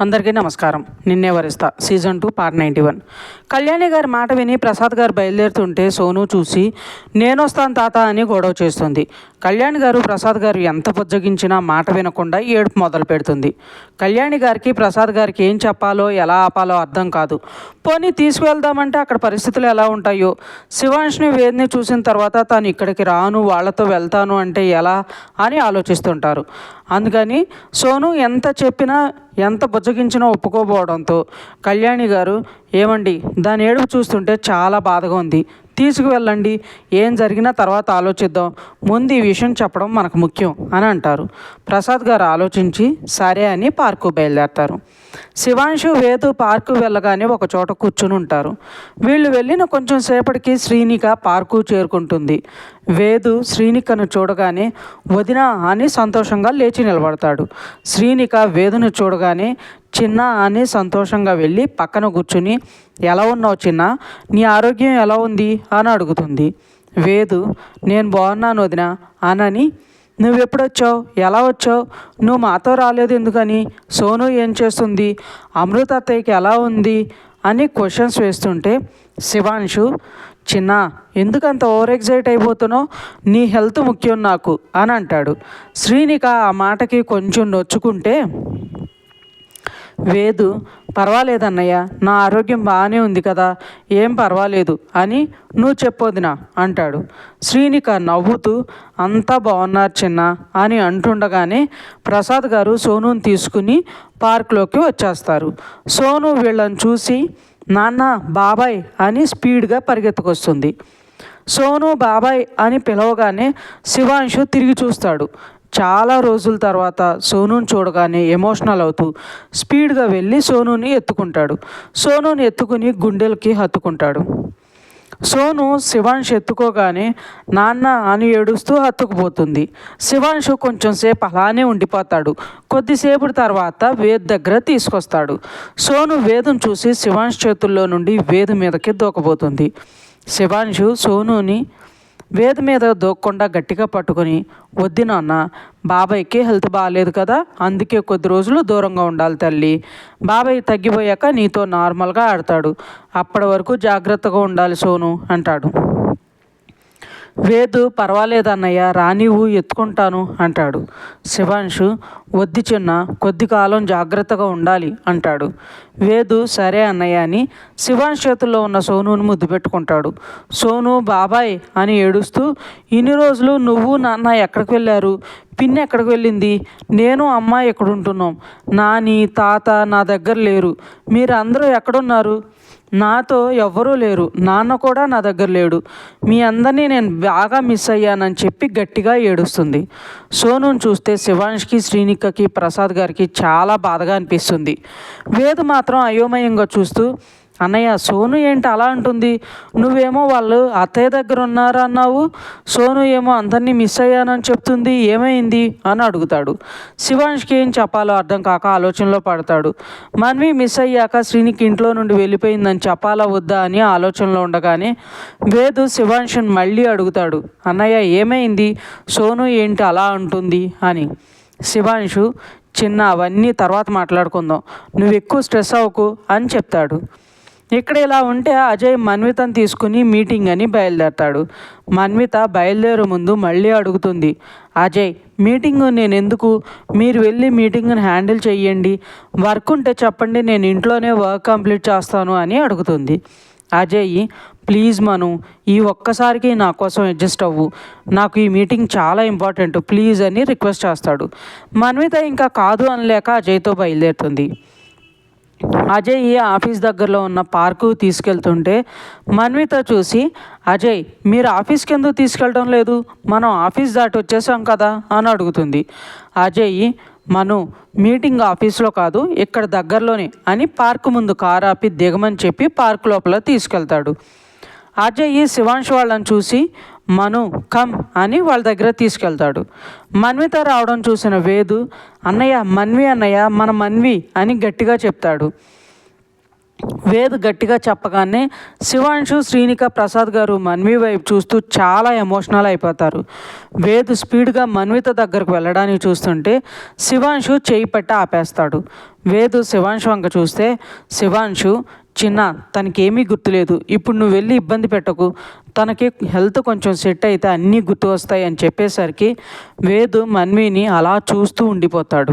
అందరికీ నమస్కారం. నిన్నే వరిస్తా. Season two part ninety one. Kalyani గారి మాట విని ప్రసాద్ గారు బయలుదేరుతుంటే సోను చూసి నేను వస్తాను తాత అని గొడవ చేస్తుంది. కళ్యాణి గారు ప్రసాద్ గారు ఎంత బుజ్జగించినా మాట వినకుండా ఏడుపు మొదలు పెడుతుంది. కళ్యాణి గారికి ప్రసాద్ గారికి ఏం చెప్పాలో ఎలా ఆపాలో అర్థం కాదు. పోనీ తీసుకువెళ్దామంటే అక్కడ పరిస్థితులు ఎలా ఉంటాయో? శివాంష్ని వేదిని చూసిన తర్వాత తాను ఇక్కడికి రాను వాళ్ళతో వెళ్తాను అంటే ఎలా? అని ఆలోచిస్తుంటారు. అందుకని సోను ఎంత చెప్పినా ఎంత బుజ్జగించినా ఒప్పుకోపోవడంతో కళ్యాణి గారు ఏమండి? దాని ఏడుపు చూస్తుంటే చాలా బాధగా ఉంది. తీసుకువెళ్ళండి ఏం జరిగినా తర్వాత ఆలోచిద్దాం. ముందు ఈ విషయం చెప్పడం మనకు ముఖ్యం అని అంటారు. ప్రసాద్ గారు ఆలోచించి సరే అని పార్కు బయలుదేరతారు. శివాంశు వేదు పార్కు వెళ్ళగానే ఒక చోట కూర్చుని ఉంటారు. వీళ్ళు వెళ్ళిన కొంచెం సేపటికి శ్రీనిక పార్కు చేరుకుంటుంది. వేదు శ్రీనికను చూడగానే వదిన అని సంతోషంగా లేచి నిలబడతాడు. శ్రీనిక వేదును చూడగానే చిన్న అని సంతోషంగా వెళ్ళి పక్కన కూర్చుని ఎలా ఉన్నావు చిన్న? నీ ఆరోగ్యం ఎలా ఉంది? అని అడుగుతుంది. వేదు నేను బాగున్నాను వదిన అనని నువ్వు ఎప్పుడు వచ్చావు ఎలా వచ్చావు? నువ్వు మాతో రాలేదు ఎందుకని? సోను ఏం చేస్తుంది? అమృత అత్తయ్యకి ఎలా ఉంది? అని క్వశ్చన్స్ వేస్తుంటే శివాంశు చిన్న ఎందుకంత ఓవర్ ఎగ్జైట్ అయిపోతున్నావు? నీ హెల్త్ ముఖ్యం నాకు అని అంటాడు. శ్రీనిక ఆ మాటకి కొంచెం నొచ్చుకుంటే వేదు. పర్వాలేదన్నయ్య నా ఆరోగ్యం బాగానే ఉంది కదా ఏం పర్వాలేదు అని నువ్వు చెప్పొదినా అంటాడు. శ్రీనిక నవ్వుతూ అంతా బాగున్నారు చిన్న అని అంటుండగానే ప్రసాద్ గారు సోనుని తీసుకుని పార్క్లోకి వచ్చేస్తారు. సోను వీళ్ళని చూసి నాన్న బాబాయ్ అని స్పీడ్గా పరిగెత్తుకొస్తుంది. సోను బాబాయ్ అని పిలవగానే శివాంశు తిరిగి చూస్తాడు. చాలా రోజుల తర్వాత సోనుని చూడగానే ఎమోషనల్ అవుతూ స్పీడ్గా వెళ్ళి సోనుని ఎత్తుకుంటాడు. సోనుని ఎత్తుకుని గుండెలకి హత్తుకుంటాడు. సోను శివాంశ్ ఎత్తుకోగానే నాన్న అని ఏడుస్తూ హత్తుకుపోతుంది. శివాన్షు కొంచెంసేపు అలానే ఉండిపోతాడు. కొద్దిసేపు తర్వాత వేద్ దగ్గర తీసుకొస్తాడు. సోను వేదం చూసి శివాంశ్ చేతుల్లో నుండి వేదు మీదకి దూకబోతుంది. శివాన్షు సోనుని వేద మీద దోక్కుండా గట్టిగా పట్టుకొని వద్దు నాన్న బాబాయ్కి హెల్త్ బాగాలేదు కదా అందుకే కొద్ది రోజులు దూరంగా ఉండాలి తల్లి. బాబాయ్ తగ్గిపోయాక నీతో నార్మల్గా ఆడతాడు. అప్పటి వరకు జాగ్రత్తగా ఉండాలి సోను అంటాడు. వేదు పర్వాలేదు అన్నయ్య రానివు ఎత్తుకుంటాను అంటాడు. శివాంశు వద్ది చిన్న కొద్ది కాలం జాగ్రత్తగా ఉండాలి అంటాడు. వేదు సరే అన్నయ్య అని శివాన్ చేతుల్లో ఉన్న సోనుని ముద్దు పెట్టుకుంటాడు. సోను బాబాయ్ అని ఏడుస్తూ ఇన్ని రోజులు నువ్వు నాన్న ఎక్కడికి వెళ్ళారు? పిన్ని ఎక్కడికి వెళ్ళింది? నేను అమ్మ ఎక్కడుంటున్నాం? నాని తాత నా దగ్గర లేరు. మీరందరూ ఎక్కడున్నారు? నాతో ఎవ్వరూ లేరు. నాన్న కూడా నా దగ్గర లేడు. మీ అందరినీ నేను బాగా మిస్ అయ్యానని చెప్పి గట్టిగా ఏడుస్తుంది. సోనుని చూస్తే శివాంష్కి శ్రీనిక్కకి ప్రసాద్ గారికి చాలా బాధగా అనిపిస్తుంది. వేద మాత్రం అయోమయంగా చూస్తూ అన్నయ్య సోను ఏంటి అలా అంటుంది? నువ్వేమో వాళ్ళు అత్తయ్య దగ్గర ఉన్నారు అన్నావు? సోను ఏమో అందరినీ మిస్ అయ్యానని చెప్తుంది. ఏమైంది? అని అడుగుతాడు. శివాంష్కి ఏం చెప్పాలో అర్థం కాక ఆలోచనలో పడతాడు. మన్వి మిస్ అయ్యాక శ్రీనికి ఇంట్లో నుండి వెళ్ళిపోయిందని చెప్పాలా వద్దా అని ఆలోచనలో ఉండగానే వేదు శివాంష్ని మళ్ళీ అడుగుతాడు. అన్నయ్య ఏమైంది? సోను ఏంటి అలా అంటుంది? అని. శివాంశు చిన్న అవన్నీ తర్వాత మాట్లాడుకుందాం. నువ్వు ఎక్కువ స్ట్రెస్ అవ్వకు అని చెప్తాడు. ఇక్కడ ఇలా ఉంటే అజయ్ మన్వితను తీసుకుని మీటింగ్ అని బయలుదేరతాడు. మన్విత బయలుదేరే ముందు మళ్ళీ అడుగుతుంది అజయ్ మీటింగ్ నేను ఎందుకు మీరు వెళ్ళి మీటింగ్ని హ్యాండిల్ చేయండి వర్క్ ఉంటే చెప్పండి నేను ఇంట్లోనే వర్క్ కంప్లీట్ చేస్తాను అని అడుగుతుంది. అజయ్ ప్లీజ్ మను ఈ ఒక్కసారికి నా కోసం అడ్జస్ట్ అవ్వు. నాకు ఈ మీటింగ్ చాలా ఇంపార్టెంట్ ప్లీజ్ అని రిక్వెస్ట్ చేస్తాడు. మన్విత ఇంకా కాదు అనలేక అజయ్తో బయలుదేరుతుంది. అజయ్ ఈ ఆఫీస్ దగ్గరలో ఉన్న పార్కు తీసుకెళ్తుంటే మన్విత చూసి అజయ్ మీరు ఆఫీస్కి ఎందుకు తీసుకెళ్ళడం లేదు? మనం ఆఫీస్ దాటి వచ్చేసాం కదా అని అడుగుతుంది. అజయ్ మను మీటింగ్ ఆఫీస్లో కాదు ఇక్కడ దగ్గరలోనే అని పార్క్ ముందు కారు ఆపి దిగమని చెప్పి పార్క్ లోపల తీసుకెళ్తాడు. అజయ్ శివాంశ్ వాళ్ళని చూసి మను కమ్ అని వాళ్ళ దగ్గర తీసుకెళ్తాడు. మన్విత రావడం చూసిన వేదు అన్నయ్య మన్వి అన్నయ్య మన మన్వి అని గట్టిగా చెప్తాడు. వేద్ గట్టిగా చెప్పగానే శివాంశు శ్రీనిక ప్రసాద్ గారు మన్వి వైపు చూస్తూ చాలా ఎమోషనల్ అయిపోతారు. వేద్ స్పీడ్గా మన్విత దగ్గరకు వెళ్ళడానికి చూస్తుంటే శివాంశు చేయి పట్టి ఆపేస్తాడు. వేదు శివాంశు వంక చూస్తే శివాంశు చిన్న తనకేమీ గుర్తులేదు. ఇప్పుడు నువ్వు వెళ్ళి ఇబ్బంది పెట్టకు. తనకి హెల్త్ కొంచెం సెట్ అయితే అన్నీ గుర్తు వస్తాయి అని చెప్పేసరికి వేదు మన్విని అలా చూస్తూ ఉండిపోతాడు.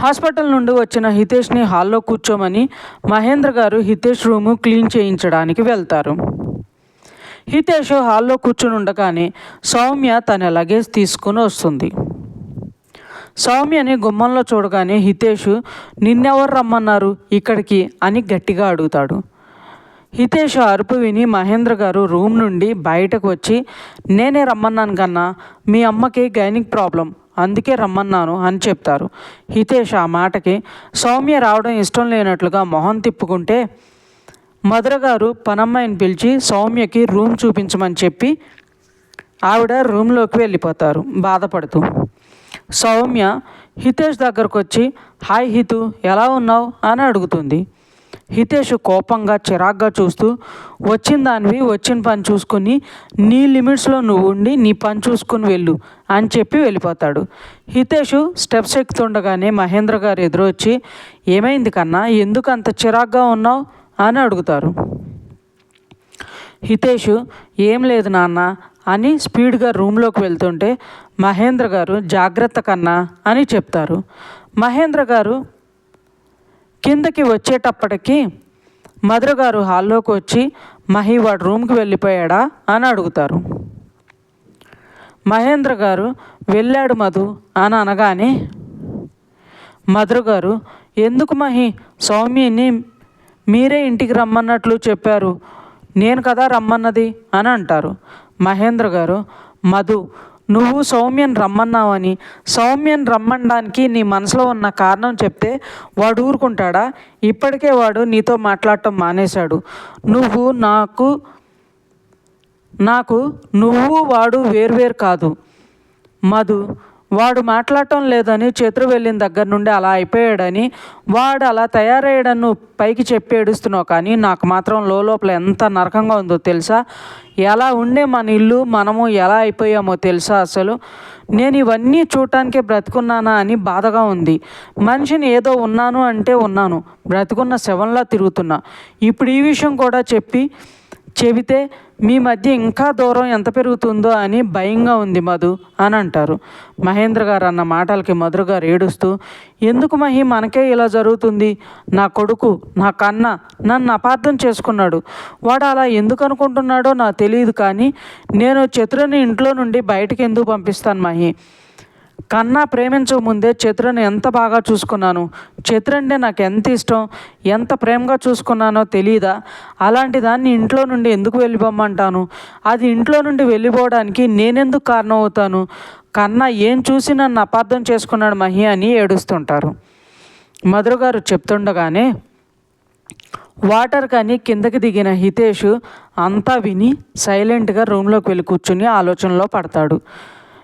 హాస్పిటల్ నుండి వచ్చిన హితేష్ని హాల్లో కూర్చోమని మహేంద్ర గారు హితేష్ రూము క్లీన్ చేయించడానికి వెళ్తారు. హితేష్ హాల్లో కూర్చుని ఉండగానే సౌమ్య తన లగేజ్ తీసుకుని వస్తుంది. సౌమ్యని గుమ్మంలో చూడగానే హితేష్ నిన్నెవరు రమ్మన్నారు? ఇక్కడికి అని గట్టిగా అడుగుతాడు. హితేష్ అరుపు విని మహేంద్ర గారు రూమ్ నుండి బయటకు వచ్చి నేనే రమ్మన్నాను కన్నా మీ అమ్మకి గైనిక్ ప్రాబ్లం అందుకే రమ్మన్నాను అని చెప్తారు. హితేష్ ఆ మాటకి సౌమ్య రావడం ఇష్టం లేనట్లుగా మొహం తిప్పుకుంటే మధుర గారు పనమ్మాయిని పిలిచి సౌమ్యకి రూమ్ చూపించమని చెప్పి ఆవిడ రూమ్లోకి వెళ్ళిపోతారు బాధపడుతూ. సౌమ్య హితేష్ దగ్గరకు వచ్చి హాయ్ హితు ఎలా ఉన్నావు? అని అడుగుతుంది. హితేష్ కోపంగా చిరాగ్గా చూస్తూ వచ్చిన దానివి వచ్చిన పని చూసుకుని నీ లిమిట్స్లో నువ్వు ఉండి నీ పని చూసుకుని వెళ్ళు అని చెప్పి వెళ్ళిపోతాడు. హితేష్ స్టెప్స్ ఎక్కుతుండగానే మహేంద్ర గారు ఎదురొచ్చి ఏమైంది కన్నా ఎందుకు అంత చిరాగ్గా ఉన్నావు? అని అడుగుతారు. హితేష్ ఏం లేదు నాన్న అని స్పీడ్గా రూమ్లోకి వెళ్తుంటే మహేంద్ర గారు జాగ్రత్త కన్నా అని చెప్తారు. మహేంద్ర గారు కిందకి వచ్చేటప్పటికి మధుర గారు హాల్లోకి వచ్చి మహి వాడు రూమ్కి వెళ్ళిపోయాడా అని అడుగుతారు. మహేంద్ర గారు వెళ్ళాడు మధు అని అనగానే మధుర గారు ఎందుకు మహి? సౌమ్యని మీరే ఇంటికి రమ్మన్నట్లు చెప్పారు. నేను కదా రమ్మన్నది అని అంటారు. మహేంద్ర గారు మధు నువ్వు సౌమ్యన్ రమ్మన్నావని సౌమ్యన్ రమ్మనడానికి నీ మనసులో ఉన్న కారణం చెప్తే వాడు ఊరుకుంటాడా? ఇప్పటికే వాడు నీతో మాట్లాడటం మానేశాడు. నువ్వు నాకు నాకు నువ్వు వాడు వేర్వేరు కాదు. మధు వాడు మాట్లాడటం లేదని చేతులు వెళ్ళిన దగ్గర నుండి అలా అయిపోయాడని వాడు అలా తయారయ్యాడని పైకి చెప్పి ఏడుస్తున్నావు కానీ నాకు మాత్రం లోపల ఎంత నరకంగా ఉందో తెలుసా? ఎలా ఉండే మన ఇల్లు మనము ఎలా అయిపోయామో తెలుసా అసలు? నేను ఇవన్నీ చూడటానికే బ్రతుకున్నానా అని బాధగా ఉంది. మనిషిని ఏదో ఉన్నాను అంటే ఉన్నాను బ్రతుకున్న శవంలా తిరుగుతున్నా. ఇప్పుడు ఈ విషయం కూడా చెప్పి చెబితే మీ మధ్య ఇంకా దూరం ఎంత పెరుగుతుందో అని భయంగా ఉంది మధు అని అంటారు. మహేంద్ర గారు అన్న మాటలకి మధుర గారు ఏడుస్తూ ఎందుకు మహి మనకే ఇలా జరుగుతుంది? నా కొడుకు నా కన్న నన్ను అపార్థం చేసుకున్నాడు. వాడు అలా ఎందుకు అనుకుంటున్నాడో నాకు తెలియదు కానీ నేను చతురని ఇంట్లో నుండి బయటకు ఎందుకు పంపిస్తాను మహి? కన్నా ప్రేమించక ముందే చిత్రను ఎంత బాగా చూసుకున్నాను? చిత్ర అంటే నాకు ఎంత ఇష్టం? ఎంత ప్రేమగా చూసుకున్నానో తెలియదా అలాంటి దాన్ని ఇంట్లో నుండి ఎందుకు వెళ్ళిపోమ్మంటాను? అది ఇంట్లో నుండి వెళ్ళిపోవడానికి నేనెందుకు కారణం అవుతాను కన్నా ఏం చూసి నన్ను అపార్థం చేసుకున్నాడు మహి అని ఏడుస్తుంటారు. మధుర గారు చెప్తుండగానే వాటర్ కానీ కిందకి దిగిన హితేష్ అంతా విని సైలెంట్గా రూమ్లోకి వెళ్ళి కూర్చుని ఆలోచనలో పడతాడు.